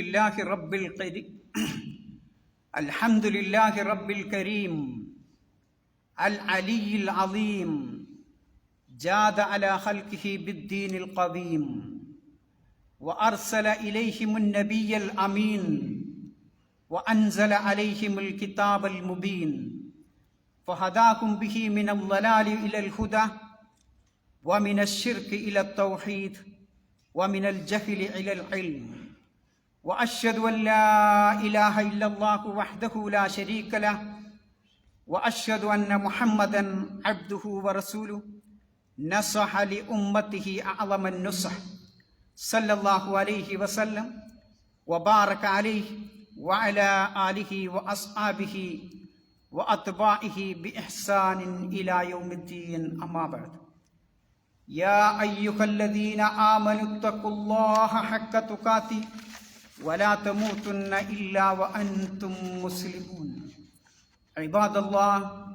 لله رب القديم. الحمد لله رب الكريم. العلي العظيم. جاد على خلقه بالدين القديم. وأرسل إليهم النبي الأمين. وأنزل عليهم الكتاب المبين. فهداهم به من الضلال إلى الهدى. ومن الشرك إلى التوحيد. ومن الجهل إلى العلم. وأشهد أن لا إله إلا الله وحده لا شريك له وأشهد أن محمدا عبده ورسوله. نصح لأمته أعظم النصح صلى الله عليه وسلم وبارك عليه وعلى آله وأصحابه وأتباعه بإحسان إلى يوم الدين. أما بعد يا أيها الذين آمنوا اتقوا الله حق تقاته ولا تموتن إلا وأنتم مسلمون. عباد الله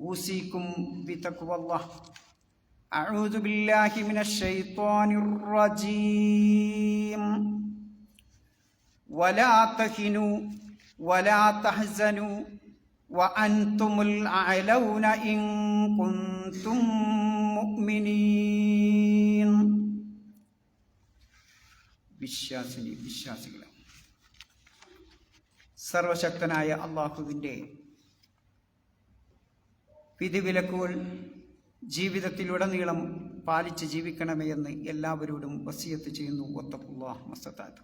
أوصيكم بتقوى الله. أعوذ بالله من الشيطان الرجيم. ولا تهنوا ولا تحزنوا وأنتم الأعلون إن كنتم مؤمنين. വിശ്വാസിനി വിശ്വാസികളും. സർവശക്തനായ അള്ളാഹുവിന്റെ വിധിവിലക്കുകൾ ജീവിതത്തിലുടനീളം പാലിച്ച് ജീവിക്കണമേ എന്ന് എല്ലാവരോടും വസിയത്ത് ചെയ്യുന്നു. ഒത്തപ്പുള്ള മസ്താത്ത്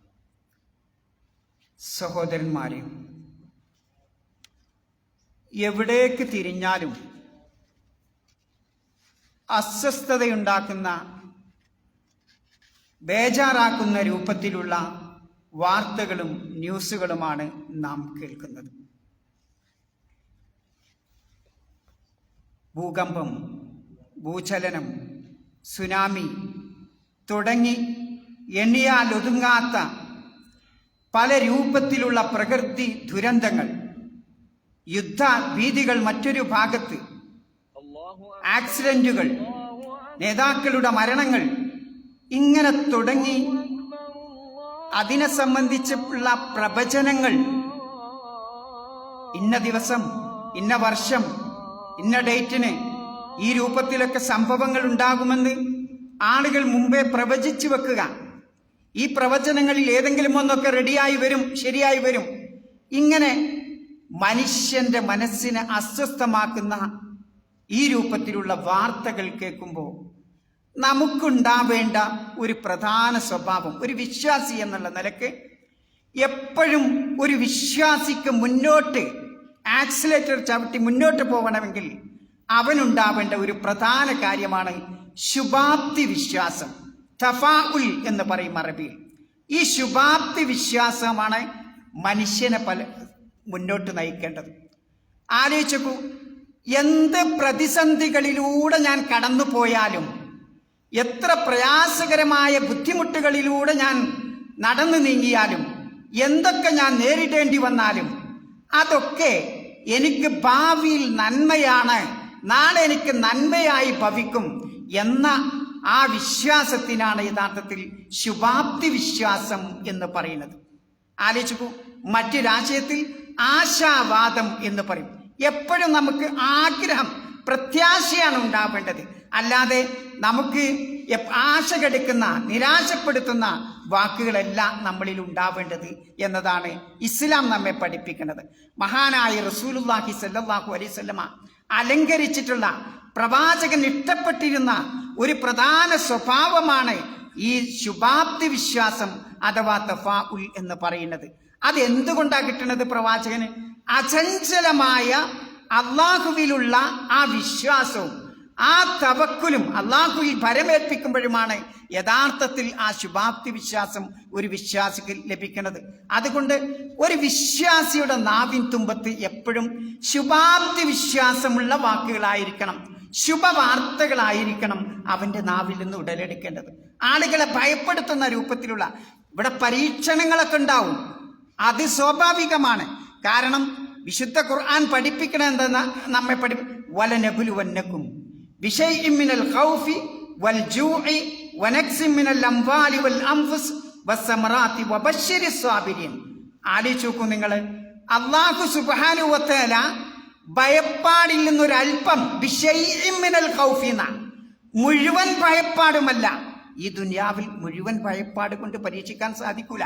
സഹോദരന്മാരെ എവിടേക്ക് തിരിഞ്ഞാലും അസ്വസ്ഥതയുണ്ടാക്കുന്ന ബേജാറാക്കുന്ന രൂപത്തിലുള്ള വാർത്തകളും ന്യൂസുകളുമാണ് നാം കേൾക്കുന്നത്. ഭൂകമ്പം ഭൂചലനം സുനാമി തുടങ്ങി എണ്ണിയാൽ ഒതുങ്ങാത്ത പല രൂപത്തിലുള്ള പ്രകൃതി ദുരന്തങ്ങൾ യുദ്ധ ഭീതികൾ മറ്റൊരു ഭാഗത്ത് ആക്സിഡന്റുകൾ നേതാക്കളുടെ മരണങ്ങൾ ഇങ്ങനെ തുടങ്ങി. അതിനെ സംബന്ധിച്ചുള്ള പ്രവചനങ്ങൾ. ഇന്ന ദിവസം ഇന്ന വർഷം ഇന്ന ഡേറ്റിന് ഈ രൂപത്തിലൊക്കെ സംഭവങ്ങൾ ഉണ്ടാകുമെന്ന് ആളുകൾ മുമ്പേ പ്രവചിച്ചു വെക്കുക. ഈ പ്രവചനങ്ങളിൽ ഏതെങ്കിലും ഒന്നൊക്കെ റെഡിയായി വരും ശരിയായി വരും. ഇങ്ങനെ മനുഷ്യന്റെ മനസ്സിനെ അസ്വസ്ഥമാക്കുന്ന ഈ രൂപത്തിലുള്ള വാർത്തകൾ കേൾക്കുമ്പോൾ നമുക്കുണ്ടാവേണ്ട ഒരു പ്രധാന സ്വഭാവം ഒരു വിശ്വാസി എന്നുള്ള നിലയ്ക്ക് എപ്പോഴും ഒരു വിശ്വാസിക്ക് മുന്നോട്ട് ആക്സിലേറ്റർ ചവിട്ടി മുന്നോട്ട് പോകണമെങ്കിൽ അവനുണ്ടാവേണ്ട ഒരു പ്രധാന കാര്യമാണ് ശുഭാപ്തി വിശ്വാസം തഫാഉൽ എന്ന് പറയും അറബിയിൽ. ഈ ശുഭാപ്തി വിശ്വാസമാണ് മനുഷ്യനെ പല മുന്നോട്ട് നയിക്കേണ്ടത്. ആലോചിച്ചു എന്ത് പ്രതിസന്ധികളിലൂടെ ഞാൻ കടന്നു പോയാലും എത്ര പ്രയാസകരമായ ബുദ്ധിമുട്ടുകളിലൂടെ ഞാൻ നടന്നു നീങ്ങിയാലും എന്തൊക്കെ ഞാൻ നേരിടേണ്ടി വന്നാലും അതൊക്കെ എനിക്ക് ഭാവിയിൽ നന്മയാണ് നാളെ എനിക്ക് നന്മയായി ഭവിക്കും എന്ന ആ വിശ്വാസത്തിനാണ് യഥാർത്ഥത്തിൽ ശുഭാപ്തി വിശ്വാസം എന്ന് പറയുന്നത്. ആലോചിക്കൂ മറ്റു രാജ്യത്തിൽ ആശാവാദം എന്ന് പറയും. എപ്പോഴും നമുക്ക് ആഗ്രഹം പ്രത്യാശയാണ് ഉണ്ടാവേണ്ടത്. അല്ലാതെ നമുക്ക് ആശ കെടുക്കുന്ന നിരാശപ്പെടുത്തുന്ന വാക്കുകളെല്ലാം നമ്മളിൽ ഉണ്ടാവേണ്ടത് എന്നതാണ് ഇസ്ലാം നമ്മെ പഠിപ്പിക്കുന്നത്. മഹാനായ റസൂലുല്ലാഹി സല്ലാഹു അലൈവല്ലമ അലങ്കരിച്ചിട്ടുള്ള പ്രവാചകൻ ഇഷ്ടപ്പെട്ടിരുന്ന ഒരു പ്രധാന സ്വഭാവമാണ് ഈ ശുഭാപ്തി വിശ്വാസം അഥവാ തഫാ ഉൽ എന്ന് പറയുന്നത്. അത് എന്തുകൊണ്ടാണ് കിട്ടുന്നത് പ്രവാചകന്? അചഞ്ചലമായ അള്ളാഹുവിലുള്ള ആ വിശ്വാസവും ആ തവക്കുലും അള്ളാഹുയിൽ ഭരമേൽപ്പിക്കുമ്പോഴുമാണ് യഥാർത്ഥത്തിൽ ആ ശുഭാപ്തി വിശ്വാസം ഒരു വിശ്വാസിക്ക് ലഭിക്കുന്നത്. അതുകൊണ്ട് ഒരു വിശ്വാസിയുടെ നാവിൻ തുമ്പത്ത് എപ്പോഴും ശുഭാപ്തി വിശ്വാസമുള്ള വാക്കുകളായിരിക്കണം. ശുഭവാർത്തകളായിരിക്കണം അവന്റെ നാവിൽ നിന്ന് ഉടലെടുക്കേണ്ടത്. ആളുകളെ ഭയപ്പെടുത്തുന്ന രൂപത്തിലുള്ള ഇവിടെ പരീക്ഷണങ്ങളൊക്കെ ഉണ്ടാവും. അത് സ്വാഭാവികമാണ്. കാരണം വിശുദ്ധ ഖുർആൻ പഠിപ്പിക്കണം എന്തെന്ന് നമ്മെ പഠി വലനബുലുവന്നക്കും. بشيء من الخوف والجوع ونكس من الأموال والأنفس വസ്സമറാത്തി വബശ്ശിരി സ്വാബിരിൻ ആലോചിച്ച് നോക്കൂ നിങ്ങൾ അള്ളാഹു സുബാനുവത്തേല ഭയപ്പാടിൽ നിന്നൊരൽപ്പം ബിഷൈമിനൽ ഖൗഫിന മുഴുവൻ ഭയപ്പാടുമല്ല ഈ ദുനിയാവിൽ മുഴുവൻ ഭയപ്പാട് കൊണ്ട് പരീക്ഷിക്കാൻ സാധിക്കൂല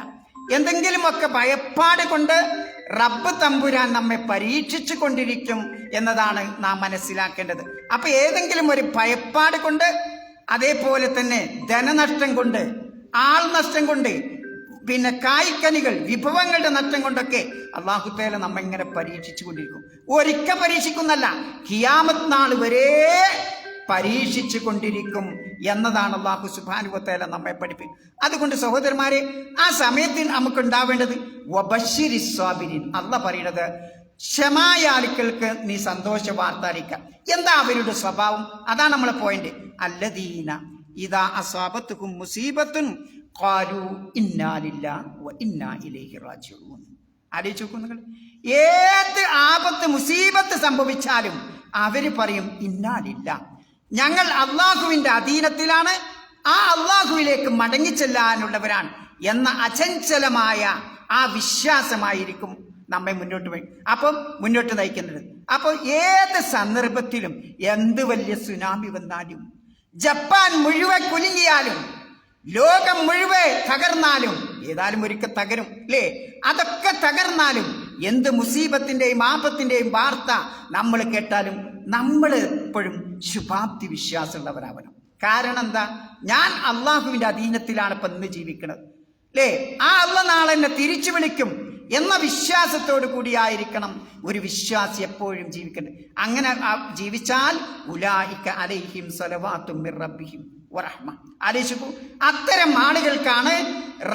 എന്തെങ്കിലുമൊക്കെ ഭയപ്പാട് കൊണ്ട് റബ്ബ് തമ്പുരാൻ നമ്മെ പരീക്ഷിച്ചു കൊണ്ടിരിക്കും എന്നതാണ് നാം മനസ്സിലാക്കേണ്ടത്. അപ്പൊ ഏതെങ്കിലും ഒരു ഭയപ്പാട് കൊണ്ട് അതേപോലെ തന്നെ ധനനഷ്ടം കൊണ്ട് ആൾ നഷ്ടം കൊണ്ട് പിന്നെ കായ്ക്കനികൾ വിഭവങ്ങളുടെ നഷ്ടം കൊണ്ടൊക്കെ അള്ളാഹു തേല നമ്മ ഇങ്ങനെ പരീക്ഷിച്ചു കൊണ്ടിരിക്കും. ഒരിക്കൽ പരീക്ഷിക്കുന്നല്ല കിയാമത്ത് നാൾ വരെ പരീക്ഷിച്ചു കൊണ്ടിരിക്കും എന്നതാണ് അള്ളാഹു സുബാനുവത്തേല നമ്മെ പഠിപ്പിക്കും അതുകൊണ്ട് സഹോദരന്മാരെ ആ സമയത്ത് നമുക്ക് ഉണ്ടാവേണ്ടത് അള്ള പറയുന്നത് ക്ഷമായ ആളുകൾക്ക് നീ സന്തോഷ വാർത്ത അറിയിക്കാം എന്താ അവരുടെ സ്വഭാവം? അതാണ് നമ്മളെ പോയിന്റ് അല്ലദീന ഇതാ അസ്വാബത്തുക്കും മുസീബത്തും വ ഇന്നാ നിങ്ങൾ. ഏത് ആപത്ത് മുസീബത്ത് സംഭവിച്ചാലും അവർ പറയും ഇന്നാലില്ല ഞങ്ങൾ അള്ളാഹുവിന്റെ അധീനത്തിലാണ്. ആ അള്ളാഹുവിലേക്ക് മടങ്ങിച്ചെല്ലാനുള്ളവരാണ് എന്ന അചഞ്ചലമായ ആ വിശ്വാസമായിരിക്കും നമ്മെ മുന്നോട്ട് പോയി അപ്പം മുന്നോട്ട് നയിക്കുന്നത്. അപ്പോൾ ഏത് സന്ദർഭത്തിലും എന്ത് വലിയ സുനാമി വന്നാലും ജപ്പാൻ മുഴുവൻ കുലുങ്ങിയാലും ലോകം മുഴുവൻ തകർന്നാലും ഏതായാലും ഒരിക്കൽ തകരും അല്ലേ? അതൊക്കെ തകർന്നാലും എന്ത് മുസീബത്തിന്റെയും ആപത്തിന്റെയും വാർത്ത നമ്മൾ കേട്ടാലും നമ്മൾ എപ്പോഴും ശുഭാപ്തി വിശ്വാസമുള്ളവരാവണം. കാരണം എന്താ? ഞാൻ അള്ളാഹുവിന്റെ അധീനത്തിലാണ് ഇപ്പം ഇന്ന് ജീവിക്കുന്നത് അല്ലേ ആ അള്ള നാളെ എന്നെ തിരിച്ചു വിളിക്കും എന്ന വിശ്വാസത്തോടു കൂടിയായിരിക്കണം ഒരു വിശ്വാസി എപ്പോഴും ജീവിക്കേണ്ടത്. അങ്ങനെ ജീവിച്ചാൽ ഉലായിക്ക അലൈഹിം സലവാത്തും റബ്ബിഹിം. വറഹ്മ ആലോചിക്കൂ അത്തരം ആളുകൾക്കാണ്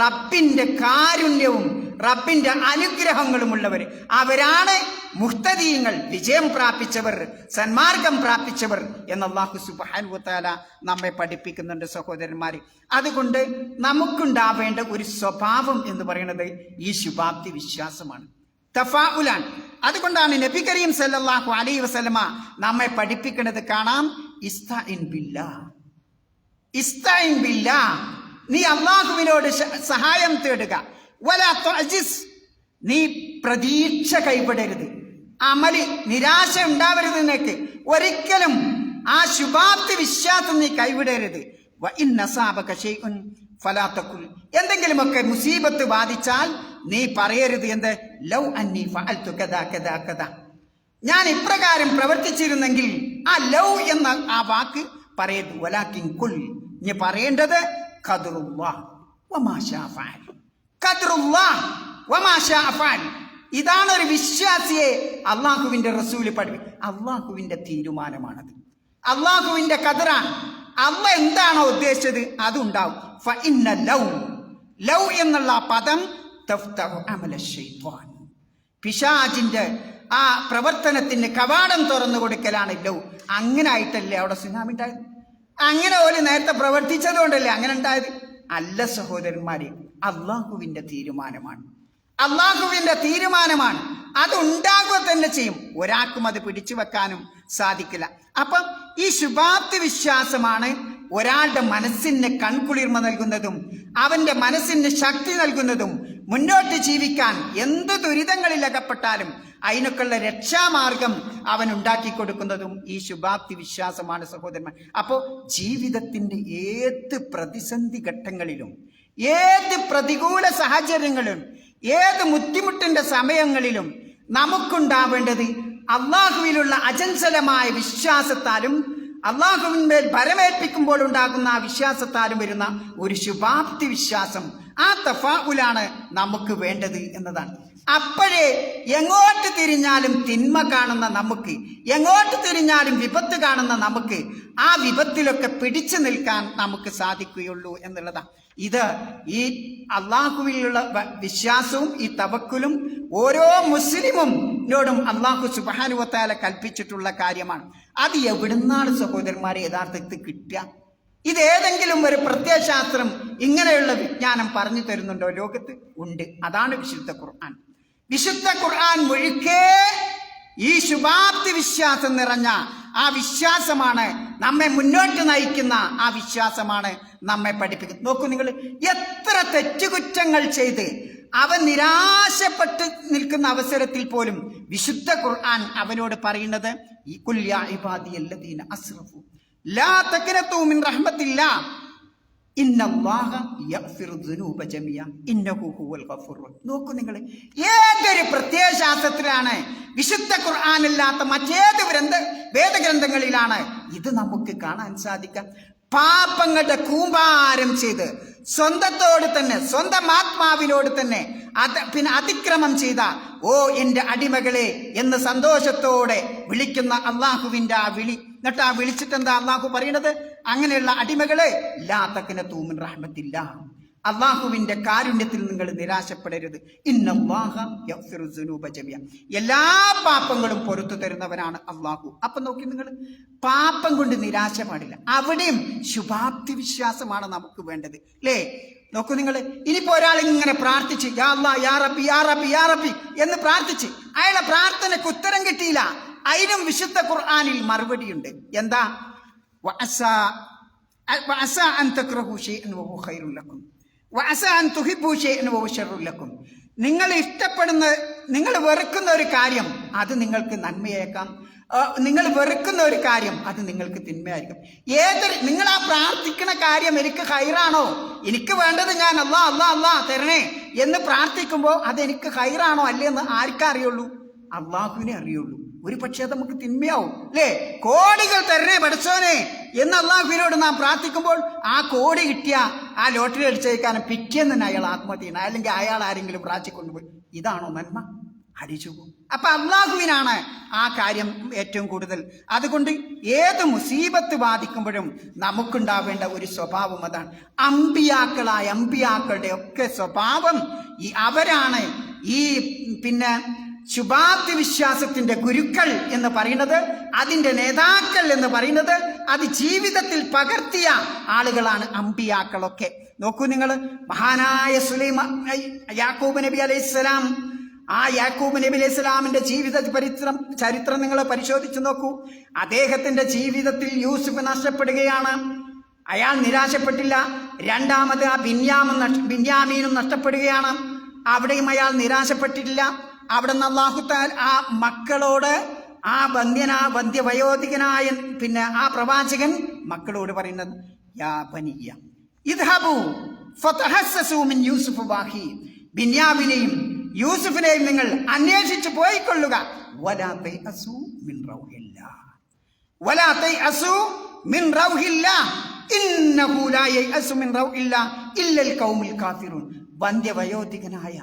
റബ്ബിന്റെ കാരുണ്യവും റബ്ബിന്റെ അനുഗ്രഹങ്ങളും ഉള്ളവർ അവരാണ് മുഹ്തദീങ്ങൾ വിജയം പ്രാപിച്ചവർ സന്മാർഗം പ്രാപിച്ചവർ എന്ന് അള്ളാഹു സുബാനുവത്താല നമ്മെ പഠിപ്പിക്കുന്നുണ്ട് സഹോദരന്മാർ അതുകൊണ്ട് നമുക്കുണ്ടാവേണ്ട ഒരു സ്വഭാവം എന്ന് പറയുന്നത് ഈ ശുഭാപ്തി വിശ്വാസമാണ്. തഫാഉലാൻ അതുകൊണ്ടാണ് നബി കരീം സല്ലാഹു അലൈ വസലമ നമ്മെ പഠിപ്പിക്കുന്നത് കാണാം. ഇസ്ത ഇൻ ബില്ലാ ഇസ്തഇൻ ബില്ലാ നീ അള്ളാഹുവിനോട് സഹായം തേടുക. നീ പ്രതീക്ഷ കൈപ്പെടരുത് അമലി നിരാശ ഉണ്ടാവരുത് നിനക്ക്. ഒരിക്കലും ആ ശുഭാപ്തി വിശ്വാസം നീ കൈവിടരുത്. ഫലാത്തക്കുൽ എന്തെങ്കിലുമൊക്കെ മുസീബത്ത് ബാധിച്ചാൽ നീ പറയരുത് എന്ത്? ലൗ അന്നി ഞാൻ ഇപ്രകാരം പ്രവർത്തിച്ചിരുന്നെങ്കിൽ ആ ലൗ എന്ന ആ വാക്ക് പറയരുത്. വലാക്കിൻ കുൽ നീ പറയേണ്ടത്. ഇതാണ് ഒരു വിശ്വാസിയെ അള്ളാഹുവിന്റെ റസൂൽ പഠിപ്പി അള്ളാഹുവിന്റെ തീരുമാനമാണത്. അള്ളാഹുവിന്റെ കതിറാണ് അള്ള എന്താണോ ഉദ്ദേശിച്ചത്? അതുണ്ടാവും. ലൗ. എന്നുള്ള പദം പിശാജിന്റെ ആ പ്രവർത്തനത്തിന് കവാടം തുറന്നു കൊടുക്കലാണ് ലൗ. അങ്ങനെ ആയിട്ടല്ലേ അവിടെ സുനാമി ഉണ്ടായത് അങ്ങനെ ഓൽ നേരത്തെ പ്രവർത്തിച്ചത് കൊണ്ടല്ലേ അങ്ങനെ ഉണ്ടായത്? അല്ല സഹോദരന്മാരെ അള്ളാഹുവിന്റെ തീരുമാനമാണ്. അള്ളാഹുവിന്റെ തീരുമാനമാണ്. അത് ഉണ്ടാകുക തന്നെ ചെയ്യും. ഒരാൾക്കും അത് പിടിച്ചു വെക്കാനും സാധിക്കില്ല. അപ്പം ഈ ശുഭാപ്തി വിശ്വാസമാണ് ഒരാളുടെ മനസ്സിന് കൺകുളിർമ നൽകുന്നതും അവന്റെ മനസ്സിന് ശക്തി നൽകുന്നതും മുന്നോട്ട് ജീവിക്കാൻ എന്ത് ദുരിതങ്ങളിൽ അകപ്പെട്ടാലും അതിനൊക്കെയുള്ള രക്ഷാമാർഗം അവൻ ഉണ്ടാക്കി കൊടുക്കുന്നതും ഈ ശുഭാപ്തി വിശ്വാസമാണ് സഹോദരന്മാർ. അപ്പോൾ ജീവിതത്തിന്റെ ഏത് പ്രതിസന്ധി ഘട്ടങ്ങളിലും ഏത് പ്രതികൂല സാഹചര്യങ്ങളിലും ഏത് ബുദ്ധിമുട്ടിന്റെ സമയങ്ങളിലും നമുക്കുണ്ടാവേണ്ടത് അള്ളാഹുവിലുള്ള അചഞ്ചലമായ വിശ്വാസത്താലും അള്ളാഹുവിന്മേൽ ഭരമേൽപ്പിക്കുമ്പോൾ ഉണ്ടാകുന്ന ആ വിശ്വാസത്താലും വരുന്ന ഒരു ശുഭാപ്തി വിശ്വാസം ആ തഫാവുലാണ് നമുക്ക് വേണ്ടത് എന്നതാണ്. അപ്പോഴേ എങ്ങോട്ട് തിരിഞ്ഞാലും തിന്മ കാണുന്ന നമുക്ക് എങ്ങോട്ട് തിരിഞ്ഞാലും വിപത്ത് കാണുന്ന നമുക്ക് ആ വിപത്തിലൊക്കെ പിടിച്ചു നിൽക്കാൻ നമുക്ക് സാധിക്കുകയുള്ളൂ എന്നുള്ളതാണ്. ഇത് ഈ അള്ളാഹുവിലുള്ള വിശ്വാസവും ഈ തവക്കുലും ഓരോ മുസ്ലിമും നോടും അള്ളാഹു സുബാനുവത്താല കൽപ്പിച്ചിട്ടുള്ള കാര്യമാണ്. അത് എവിടുന്നാണ് സഹോദരന്മാരെ യഥാർത്ഥത്തിൽ കിട്ടുക? ഇത് ഏതെങ്കിലും ഒരു പ്രത്യയശാസ്ത്രം ഇങ്ങനെയുള്ള വിജ്ഞാനം പറഞ്ഞു തരുന്നുണ്ടോ? ലോകത്ത് ഉണ്ട്. അതാണ് വിശുദ്ധ ഖുർആൻ. വിശുദ്ധ ഖുർആൻ മുഴുക്കേ ഈ ശുഭാപ്തി വിശ്വാസം നിറഞ്ഞ ആ വിശ്വാസമാണ് നമ്മെ മുന്നോട്ട് നയിക്കുന്ന ആ വിശ്വാസമാണ് നമ്മെ പഠിപ്പിക്കുന്നത്. നോക്കൂ നിങ്ങൾ എത്ര തെറ്റുകുറ്റങ്ങൾ ചെയ്ത് അവൻ നിരാശപ്പെട്ട് നിൽക്കുന്ന അവസരത്തിൽ പോലും വിശുദ്ധ ഖുർആൻ അവനോട് പറയുന്നത് ഈ കുല്യ ഇബാദി അല്ലദീന ലാ തക്നതു മിൻ റഹ്മത്തില്ല. നോക്കൂ നിങ്ങൾ ഏതൊരു പ്രത്യയശാസ്ത്രത്തിലാണ് വിശുദ്ധ ഖുർആാനില്ലാത്ത മറ്റേത് ഗ്രന്ഥ വേദഗ്രന്ഥങ്ങളിലാണ്? ഇത് നമുക്ക് കാണാൻ സാധിക്കാം. പാപങ്ങളുടെ കൂമ്പാരം ചെയ്ത് സ്വന്തത്തോട് തന്നെ സ്വന്തം ആത്മാവിനോട് തന്നെ അത് പിന്നെ അതിക്രമം ചെയ്ത ഓ എന്റെ അടിമകളെ എന്ന് സന്തോഷത്തോടെ വിളിക്കുന്ന അള്ളാഹുവിന്റെ ആ വിളി എന്നിട്ട് ആ വിളിച്ചിട്ട് എന്താ അള്ളാഹു പറയുന്നത് അങ്ങനെയുള്ള അടിമകളെ ലാത്തക്കിനെ തൂമിൻ റഹ്മത്തില്ല. അള്ളാഹുവിന്റെ കാരുണ്യത്തിൽ നിങ്ങൾ നിരാശപ്പെടരുത്. ജമിയ. എല്ലാ പാപങ്ങളും പൊറത്തു തരുന്നവനാണ് അള്ളാഹു. അപ്പൊ നോക്കി നിങ്ങൾ പാപം കൊണ്ട് നിരാശ പാടില്ല അവിടെയും ശുഭാപ്തി വിശ്വാസമാണ് നമുക്ക് വേണ്ടത്. അല്ലേ നോക്കൂ നിങ്ങൾ ഇനിയിപ്പോ ഒരാൾ ഇങ്ങനെ പ്രാർത്ഥിച്ച് യാ അല്ലാ, യാ റബ്ബി യാ യാ എന്ന് പ്രാർത്ഥിച്ച് അയാളെ പ്രാർത്ഥനയ്ക്ക് ഉത്തരം കിട്ടിയില്ല. അതിനും വിശുദ്ധ ഖുർആനിൽ മറുപടിയുണ്ട്. എന്താ? നിങ്ങൾ ഇഷ്ടപ്പെടുന്ന നിങ്ങൾ വെറുക്കുന്ന ഒരു കാര്യം അത് നിങ്ങൾക്ക് നന്മയേക്കാം. നിങ്ങൾ വെറുക്കുന്ന ഒരു കാര്യം അത് നിങ്ങൾക്ക് തിന്മയായിരിക്കും. ഏതൊരു നിങ്ങൾ ആ പ്രാർത്ഥിക്കുന്ന കാര്യം എനിക്ക് ഹൈറാണോ എനിക്ക് വേണ്ടത് ഞാൻ അല്ലാ അല്ലാ അല്ലാ തരണേ എന്ന് പ്രാർത്ഥിക്കുമ്പോൾ അത് എനിക്ക് ഹൈറാണോ അല്ലേ എന്ന് ആർക്കറിയുള്ളൂ? അള്ളാഹുവിനെ അറിയുള്ളൂ. ഒരു പക്ഷേ നമുക്ക് തിന്മയാവും അല്ലേ? കോടികൾ തരണേ പഠിച്ചോനെ എന്ന് അള്ളാഹുവിനോട് നാം പ്രാർത്ഥിക്കുമ്പോൾ ആ കോടി കിട്ടിയ ആ ലോട്ടറി അടിച്ചേക്കാനും പിറ്റേന്ന് തന്നെ അയാൾ ആത്മഹത്യ ചെയ്യണം അല്ലെങ്കിൽ അയാൾ ആരെങ്കിലും പ്രാർത്ഥിക്കൊണ്ടുപോയി ഇതാണോ നന്മ? അടിച്ചു പോകും. അപ്പൊ അള്ളാഹുവിനാണ് ആ കാര്യം ഏറ്റവും കൂടുതൽ. അതുകൊണ്ട് ഏത് മുസീബത്ത് ബാധിക്കുമ്പോഴും നമുക്കുണ്ടാവേണ്ട ഒരു സ്വഭാവം അതാണ്. അമ്പിയാക്കളായ അമ്പിയാക്കളുടെ ഒക്കെ സ്വഭാവം ഈ അവരാണ്. ഈ പിന്നെ ശുഭാപ്തി വിശ്വാസത്തിന്റെ ഗുരുക്കൾ എന്ന് പറയുന്നത് അതിന്റെ നേതാക്കൾ എന്ന് പറയുന്നത് അത് ജീവിതത്തിൽ പകർത്തിയ ആളുകളാണ് അമ്പിയാക്കളൊക്കെ. നോക്കൂ നിങ്ങൾ മഹാനായ സുലൈമ യാക്കൂബ് നബി അലൈഹി സ്വലാം ആ യാക്കൂബ് നബി അലൈഹി സ്വലാമിന്റെ ജീവിത പരിത്രം ചരിത്രം നിങ്ങൾ പരിശോധിച്ചു നോക്കൂ. അദ്ദേഹത്തിന്റെ ജീവിതത്തിൽ യൂസുഫ് നഷ്ടപ്പെടുകയാണ്. അയാൾ നിരാശപ്പെട്ടില്ല. രണ്ടാമത് ആ ബിന്യാമും ബിന്യാമീനും നഷ്ടപ്പെടുകയാണ്. അവിടെയും അയാൾ നിരാശപ്പെട്ടിട്ടില്ല. അവിടെ നിന്ന് അള്ളാഹുത്താൽ ആ മക്കളോട് ആ വന്ധ്യനാ വന്ധ്യവയോധികനായ പിന്നെ ആ പ്രവാചകൻ മക്കളോട് പറയുന്നത് യാ പനിയ യൂസുഫ് വാഹി ബിന്യാമിനെയും യൂസുഫിനെയും നിങ്ങൾ അന്വേഷിച്ചു പോയിക്കൊള്ളുക. വന്ധ്യവയോധികനായ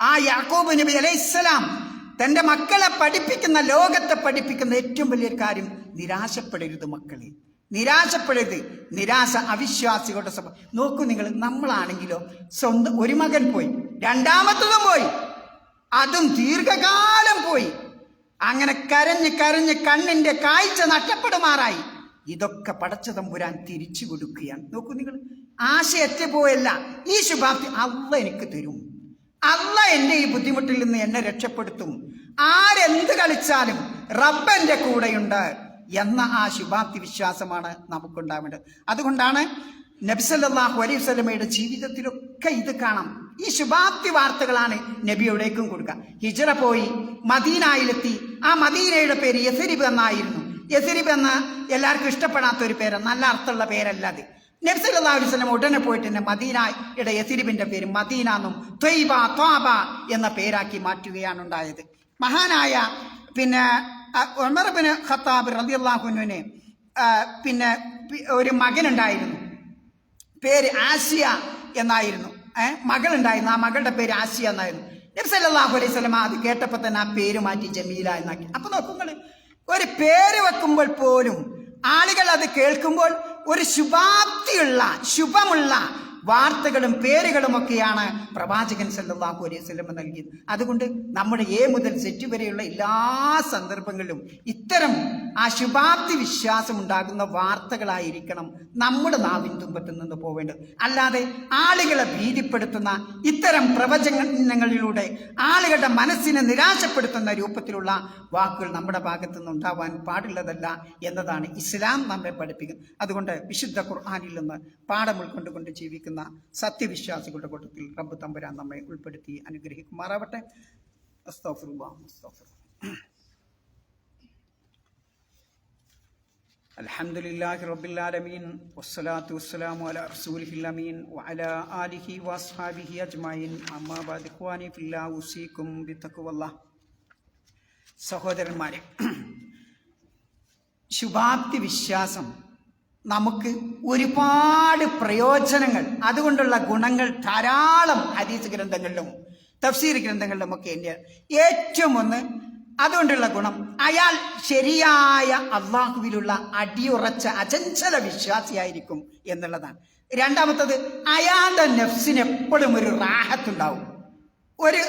ആ യാക്കോബ് നബി അലൈഹിസ്സലാം തന്റെ മക്കളെ പഠിപ്പിക്കുന്ന ലോകത്തെ പഠിപ്പിക്കുന്ന ഏറ്റവും വലിയൊരു കാര്യം നിരാശപ്പെടരുത് മക്കളെ. നിരാശപ്പെടരുത്. നിരാശ അവിശ്വാസികളുടെ സ്വഭാവം. നോക്കൂ നിങ്ങൾ നമ്മളാണെങ്കിലോ സ്വന്തം ഒരു മകൻ പോയി രണ്ടാമത്തതും പോയി അതും ദീർഘകാലം പോയി. അങ്ങനെ കരഞ്ഞ് കരഞ്ഞ് കണ്ണിന്റെ കാഴ്ച നഷ്ടപ്പെടുമാറായി. ഇതൊക്കെ പടച്ചതം പുരാൻ തിരിച്ചു കൊടുക്കുകയാണ്. നോക്കൂ നിങ്ങൾ ആശയത്തെ പോയല്ല ഈ ശുഭാപ്തി അവ എനിക്ക് തരും. അല്ല എന്റെ ഈ ബുദ്ധിമുട്ടിൽ നിന്ന് എന്നെ രക്ഷപ്പെടുത്തും. ആരെന്ത് കളിച്ചാലും റബ്ബന്റെ കൂടെയുണ്ട് എന്ന ആ ശുഭാപ്തി വിശ്വാസമാണ് നമുക്കുണ്ടാവേണ്ടത്. അതുകൊണ്ടാണ് നബിസല്ലാഹു അലൈഹി സ്വലമയുടെ ജീവിതത്തിലൊക്കെ ഇത് കാണാം. ഈ ശുഭാപ്തി വാർത്തകളാണ് നബിയോടേക്കും കൊടുക്കുക. ഹിജറ പോയി മദീനയിലെത്തി. ആ മദീനയുടെ പേര് യസരിബ് എന്നായിരുന്നു. യസരിബ് എന്ന എല്ലാവർക്കും ഇഷ്ടപ്പെടാത്ത ഒരു പേരാണ്. നല്ല അർത്ഥമുള്ള പേരല്ല അത് നബി സല്ലല്ലാഹു അലൈഹി വസല്ലം ഉടനെ പോയിട്ട് തന്നെ മദീനയുടെ എസിരിബിന്റെ പേര് മദീന എന്നും ത്വയ്ബ ത്വാബ എന്ന പേരാക്കി മാറ്റുകയാണ് ഉണ്ടായത്. മഹാനായ പിന്നെ അഹ് ഉമർ ബിൻ ഖത്താബ് റളിയല്ലാഹുവിനെ പിന്നെ ഒരു മകനുണ്ടായിരുന്നു. പേര് ആസിയ എന്നായിരുന്നു. ഏഹ് മകളുണ്ടായിരുന്നു. ആ മകളുടെ പേര് ആസിയ എന്നായിരുന്നു. നബി സല്ലല്ലാഹു അലൈഹി സ്വലം അത് കേട്ടപ്പോൾ തന്നെ ആ പേര് മാറ്റി ജമീല എന്നാക്കി. അപ്പൊ നോക്കുങ്ങൾ ഒരു പേര് വെക്കുമ്പോൾ പോലും ആളുകൾ അത് കേൾക്കുമ്പോൾ ഒരു ശുഭാപ്തിയുള്ള ശുഭമുള്ള വാർത്തകളും പേരുകളും ഒക്കെയാണ് പ്രവാചകൻ സല്ലാഹു അലൈഹി വസല്ലം നൽകിയത്. അതുകൊണ്ട് നമ്മുടെ എ മുതൽ സെറ്റ് വരെയുള്ള എല്ലാ സന്ദർഭങ്ങളിലും ഇത്തരം ആ ശുഭാപ്തി വിശ്വാസം ഉണ്ടാകുന്ന വാർത്തകളായിരിക്കണം നമ്മുടെ നാവിൻ തുമ്പത്തിൽ നിന്ന് പോവേണ്ടത്. അല്ലാതെ ആളുകളെ ഭീതിപ്പെടുത്തുന്ന ഇത്തരം പ്രവചനങ്ങളിലൂടെ ആളുകളുടെ മനസ്സിനെ നിരാശപ്പെടുത്തുന്ന രൂപത്തിലുള്ള വാക്കുകൾ നമ്മുടെ ഭാഗത്തു നിന്ന് ഉണ്ടാവാൻ പാടുള്ളതല്ല എന്നതാണ് ഇസ്ലാം നമ്മെ പഠിപ്പിക്കുന്നത്. അതുകൊണ്ട് വിശുദ്ധ ഖുർആാനിൽ നിന്ന് പാഠം ഉൾക്കൊണ്ടുകൊണ്ട് ജീവിക്കുന്ന സത്യവിശ്വാസികളുടെ കൂട്ടത്തിൽ റബ്ബ് തമ്പുരാൻ നമ്മെ ഉൾപ്പെടുത്തി അനുഗ്രഹിക്കുമാറാവട്ടെ അസ്തഗ്ഫിറുല്ലാഹ്, അസ്തഗ്ഫിറുല്ലാഹ്. الحمد لله رب العالمين والصلاة والسلام على رسوله الأمين وعلى آله وأصحابه أجمعين أما بعد إخواني في الله أوصيكم بتقوى الله സഹോദരന്മാരെ ശുഭാപ്തി വിശ്വാസം നമുക്ക് ഒരുപാട് പ്രയോജനങ്ങൾ അതുകൊണ്ടുള്ള ഗുണങ്ങൾ ധാരാളം ഹദീസ് ഗ്രന്ഥങ്ങളിലും തഫ്സീർ ഗ്രന്ഥങ്ങളിലും ഒക്കെ ഉണ്ട്. ഏറ്റവും ഒന്ന് അതുകൊണ്ടുള്ള ഗുണം അയാൾ ശരിയായ അള്ളാഹുവിലുള്ള അടിയുറച്ച അചഞ്ചല വിശ്വാസിയായിരിക്കും എന്നുള്ളതാണ്. രണ്ടാമത്തത് അയാളുടെ നെഫ്സിന് എപ്പോഴും ഒരു റാഹത്തുണ്ടാവും. ഒരു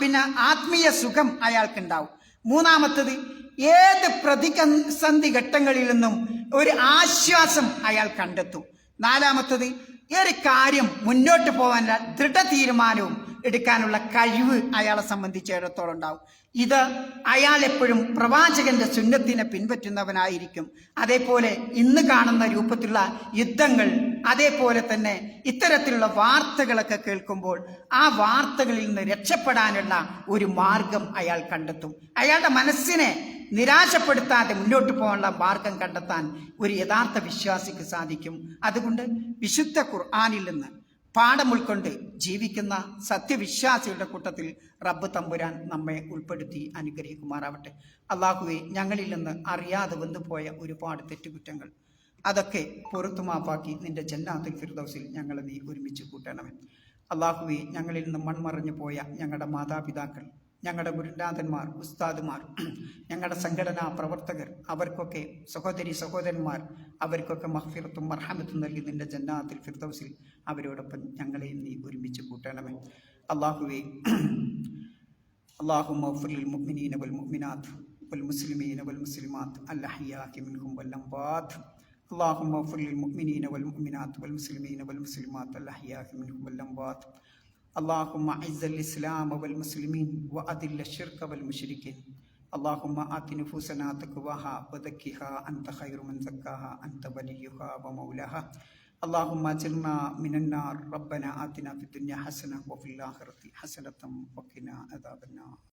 പിന്നെ ആത്മീയ സുഖം അയാൾക്കുണ്ടാവും. മൂന്നാമത്തത് ഏത് പ്രതിസന്ധി ഘട്ടങ്ങളിൽ നിന്നും ഒരു ആശ്വാസം അയാൾ കണ്ടെത്തും. നാലാമത്തത് ഒരു കാര്യം മുന്നോട്ട് പോകാനുള്ള ദൃഢ തീരുമാനവും എടുക്കാനുള്ള കഴിവ് അയാളെ സംബന്ധിച്ചിടത്തോളം ഉണ്ടാവും. ഇത് അയാൾ എപ്പോഴും പ്രവാചകന്റെ സുന്നത്തിനെ പിൻപറ്റുന്നവനായിരിക്കും. അതേപോലെ ഇന്ന് കാണുന്ന രൂപത്തിലുള്ള യുദ്ധങ്ങൾ അതേപോലെ തന്നെ ഇത്തരത്തിലുള്ള വാർത്തകളൊക്കെ കേൾക്കുമ്പോൾ ആ വാർത്തകളിൽ നിന്ന് രക്ഷപ്പെടാനുള്ള ഒരു മാർഗം അയാൾ കണ്ടെത്തും. അയാളുടെ മനസ്സിനെ നിരാശപ്പെടുത്താതെ മുന്നോട്ട് പോകാനുള്ള മാർഗം കണ്ടെത്താൻ ഒരു യഥാർത്ഥ വിശ്വാസിക്ക് സാധിക്കും. അതുകൊണ്ട് വിശുദ്ധ ഖുർആാനിൽ നിന്ന് പാഠം ഉൾക്കൊണ്ട് ജീവിക്കുന്ന സത്യവിശ്വാസികളുടെ കൂട്ടത്തിൽ റബ്ബ് തമ്പുരാൻ നമ്മെ ഉൾപ്പെടുത്തി അനുഗ്രഹിക്കുമാറാവട്ടെ. അള്ളാഹുവെ ഞങ്ങളിൽ നിന്ന് അറിയാതെ വന്നുപോയ ഒരുപാട് തെറ്റുകുറ്റങ്ങൾ അതൊക്കെ പുറത്തു മാപ്പാക്കി നിന്റെ ജന്നാത്തിൽ ഫിർദൗസിൽ ഞങ്ങളെ നീ ഒരുമിച്ച് കൂട്ടണമേ. അള്ളാഹുവെ ഞങ്ങളിൽ നിന്ന് മൺമറഞ്ഞു പോയ ഞങ്ങളുടെ മാതാപിതാക്കൾ ഞങ്ങളുടെ ഗുരുനാഥന്മാർ ഉസ്താദുമാർ ഞങ്ങളുടെ സംഘടനാ പ്രവർത്തകർ അവർക്കൊക്കെ സഹോദരി സഹോദരന്മാർ അവർക്കൊക്കെ മഹ്ഫിറത്തും മർഹമത്തും നൽകി നിന്റെ ജന്നാത്തിൽ ഫിർദൗസിൽ അവരോടൊപ്പം ഞങ്ങളെയും നീ ഒരുമിച്ച് കൂട്ടണമേ അള്ളാഹുവെ اللهم اغفر للمؤمنين والمؤمنات والمسلمين والمسلمات الأحياء منهم والأموات اللهم اغفر للمؤمنين والمؤمنات والمسلمين والمسلمات الأحياء منهم والأموات اللهم أعز الإسلام والمسلمين وأذل الشرك والمشركين. اللهم آت نفوسنا تقواها وزكها أنت خير من زكاها أنت وليها ومولاها. اللهم اجرنا من النار. ربنا آتنا في الدنيا حسنة وفي الآخرة حسنة وقنا عذاب النار.